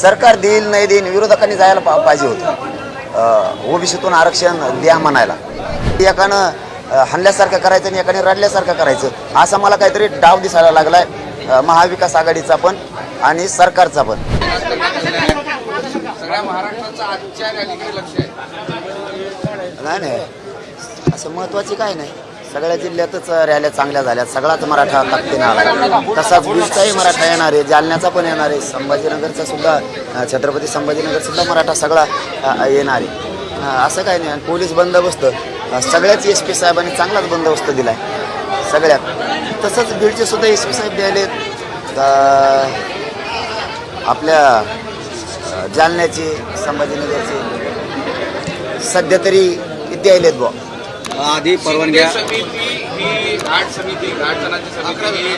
सरकार देईल नाही देईल विरोधकांनी जायला पा पाहिजे होतं. ओबीसीतून आरक्षण द्या म्हणायला. एकानं अ, हाणल्यासारखं करायचं आणि एकाने रडल्यासारखं करायचं असा मला काहीतरी डाव दिसायला लागलाय. अ, महाविकास आघाडीचा पण आणि सरकारचा पण. आहे. नाही नाही. असं महत्वाची काय नाही. सगळ्या जिल्ह्यातच रॅल्या चांगल्या झाल्या. सगळाच मराठा ताकदीने आला. तसाच बीडचाही मराठा येणार आहे जालन्याचा पण येणार आहे. संभाजीनगरचा सुद्धा छत्रपती संभाजीनगर सुद्धा मराठा सगळा येणार आहे. असं काही नाही. आणि पोलीस बंदोबस्त सगळ्याच एस पी साहेबांनी चांगलाच बंदोबस्त दिला आहे सगळ्यात. तसंच बीडचे सुद्धा एस पी साहेब द्यायले आपल्या जालन्याचे संभाजीनगरचे. सध्या तरी द्यायलेत बुवा. आधी परवानग्या समिती ही आठ समिती आठ जणांची समिती ही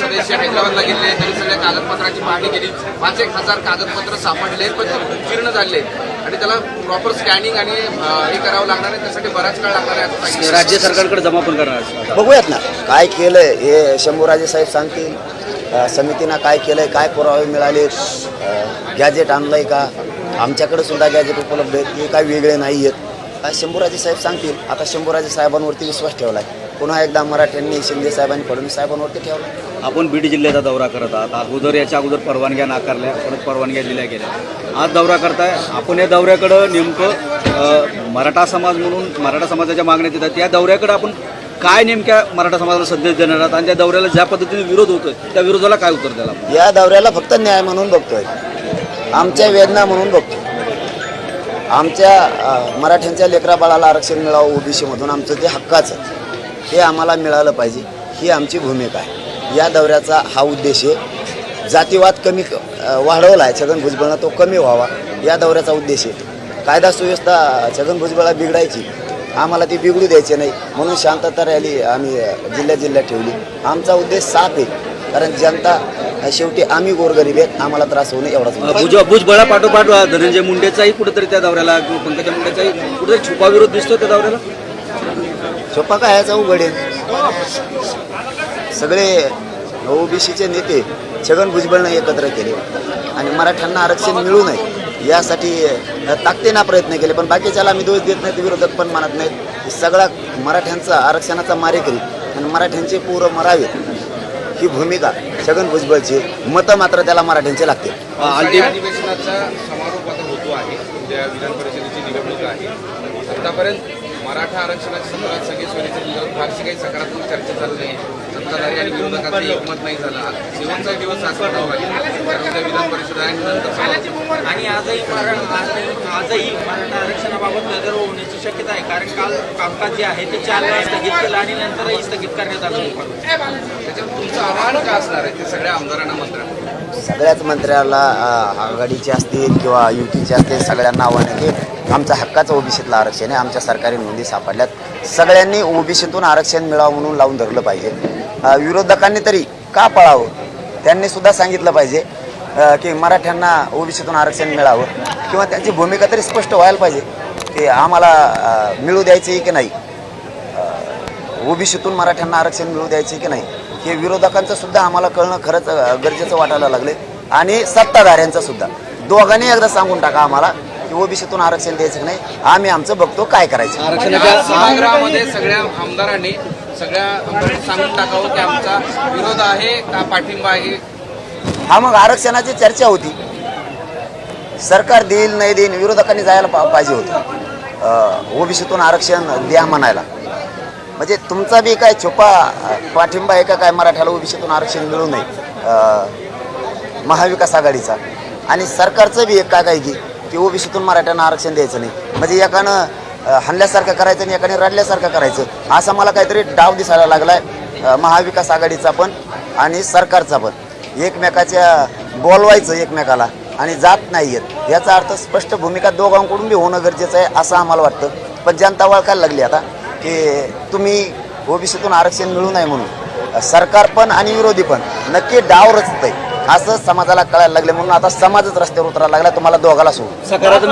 सदस्य हैदराबादला गेले त्यांनी सगळ्या कागदपत्राची पाहणी केली. पाच एक हजार कागदपत्र सापडले पण ते उत्तीर्ण झाले. आणि त्याला प्रॉपर स्कॅनिंग आणि हे करावं लागणार आहे त्यासाठी बराच काळ लागणार आहे. राज्य सरकारकडे जमा पण करणार बघूयात ना काय केलंय हे शंभूराजे साहेब सांगतील. समितीनं काय केलंय काय पुरावे मिळाले गॅजेट आणलंय का? आमच्याकडे सुद्धा गॅजेट उपलब्ध आहेत हे काय वेगळे नाही आहेत. शंभूराजे साहेब सांगतील. आता शंभूराजे साहेबांवरती विश्वास ठेवलाय. पुन्हा एकदा मराठ्यांनी शिंदे साहेबांनी फडणवीस साहेबांवरती ठेवला आपण बीड जिल्ह्याचा दौरा करत आहात. अगोदर याच्या अगोदर परवानग्या नाकारल्या परत परवानग्या दिल्या गेल्या. आज दौरा करताय. आपण या दौऱ्याकडं नेमकं मराठा समाज म्हणून मराठा समाजाच्या मागण्यात येतात त्या दौऱ्याकडं आपण काय नेमक्या मराठा समाजाला संदेश देणार आहात? आणि त्या दौऱ्याला ज्या पद्धतीने विरोध होतोय त्या विरोधाला काय उत्तर आपण? या दौऱ्याला फक्त न्याय म्हणून बघतोय. आमच्या वेदना म्हणून बघतो आमच्या मराठ्यांच्या लेकरा बाळाला आरक्षण मिळावं ओबीसीमधून आमचं ते हक्काचं हे आम्हाला मिळालं पाहिजे. ही आमची भूमिका आहे. या दौऱ्याचा हा उद्देश आहे. जातीवाद कमी वाढवला आहे छगन भुजबळनं तो कमी व्हावा. या दौऱ्याचा उद्देश आहे. कायदा सुव्यवस्था छगन भुजबळला बिघडायची. आम्हाला ती बिघडू द्यायची नाही. म्हणून शांतता रॅली आम्ही जिल्ह्या जिल्ह्यात ठेवली. आमचा उद्देश साफ आहे. कारण जनता शेवटी आम्ही गोरगरीब आहेत आम्हाला त्रास होऊ नये एवढाच. भुज भुजबळा पाठोपाठ धनंजय मुंडेचाही कुठेतरी त्या दौऱ्याला किंवा पंकजा मुंडेचाही कुठेतरी छुपा विरोध दिसतो त्या दौऱ्याला? सोपा काय ह्याचा उघड आहे? सगळे ओबीसीचे नेते छगन भुजबळनं एकत्र केले. आणि मराठ्यांना आरक्षण मिळू नये यासाठी ताकदीनं प्रयत्न केले पण बाकीच्याला आम्ही दोष देत नाहीत विरोधक पण मानत नाहीत. सगळा मराठ्यांचा आरक्षणाचा मारेकरी आणि मराठ्यांचे पोरं मरावे. ही भूमिका छगन भुजबळची मतं मात्र त्याला मराठ्यांचे लागतील अल्टिमेट अधिवेशनाचा समारोप आता होतो आहे. उद्या विधान परिषदेची निवडणूक आहे. आतापर्यंत मराठा आरक्षणाच्या संदर्भात सगळे सोयीचे फारशी काही सकारात्मक चर्चा झाली नाही. आणि विरोधकांचं एकमत नाही झालं. शेवटचा दिवस विधान परिषद आहे आणि नंतर. आणि आजही मराठा आजही- आजही मराठा आरक्षणाबाबत नजर होण्याची शक्यता आहे. कारण काल कामकाज जे आहे ते चार वेळा स्थगित केलं आणि नंतरही स्थगित करण्यात आलं. त्याच्यावर तुमचं आव्हान काय असणार आहे? ते सगळ्या आमदारांना मंत्र्यांना. सगळ्याच मंत्र्याला आघाडीचे असतील किंवा युतीचे असतील सगळ्यांना आव्हान आहे की आमचं हक्काचं ओबीसीतलं आरक्षण आहे. आमच्या सरकारी नोंदी सापडल्यात. सगळ्यांनी ओबीसीतून आरक्षण मिळावं म्हणून लावून धरलं पाहिजे. विरोधकांनी तरी का पळावं? त्यांनी सुद्धा सांगितलं पाहिजे की मराठ्यांना ओबीसीतून आरक्षण मिळावं किंवा त्यांची भूमिका तरी स्पष्ट व्हायला पाहिजे की आम्हाला मिळू मिळू द्यायचे की नाही? ओबीसीतून मराठ्यांना आरक्षण मिळू द्यायचे की नाही? हे विरोधकांचं सुद्धा आम्हाला कळणं खरंच गरजेचं वाटायला लागले. आणि सत्ताधाऱ्यांचं सुद्धा. दोघांनी एकदा सांगून टाका आम्हाला की ओबीसीतून आरक्षण द्यायचं की नाही? आम्ही आमचं बघतो काय करायचं. आरक्षणाच्या सगळ्या आमदारांनी सगळ्या आमदारांनी सांगून टाकावं की आमचा विरोध आहे का पाठिंबा आहे? हा मग आरक्षणाची चर्चा होती. सरकार देईल नाही देईल विरोधकांनी जायला पा पाहिजे होतं. ओबीसीतून आरक्षण द्या म्हणायला. म्हणजे तुमचा बी काय छोपा पाठिंबा आहे का काय मराठ्याला ओबीसीतून आरक्षण मिळू नये? महाविकास आघाडीचा. आणि सरकारचं बी एक काय काय की की ओबीसीतून मराठ्यांना आरक्षण द्यायचं नाही. म्हणजे एकानं हल्ल्यासारखं करायचं आणि एकाने रडल्यासारखं करायचं. असा मला काहीतरी डाव दिसायला लागलाय. महाविकास आघाडीचा पण आणि सरकारचा पण. एकमेकाच्या बोलवायचं एकमेकाला आणि जात नाही आहेत याचा अर्थ स्पष्ट भूमिका दोघांकडून बी होणं गरजेचं आहे असं आम्हाला वाटतं. पण जनता वळखायला लागली आता की तुम्ही ओबीसीतून आरक्षण मिळू नये म्हणून. सरकार पण आणि विरोधी पण. नक्की डाव रचत आहे असं समाजाला कळायला लागले म्हणून आता समाजच रस्त्यावर उतरायला लागला तुम्हाला दोघाला सोडून. सकारात्मक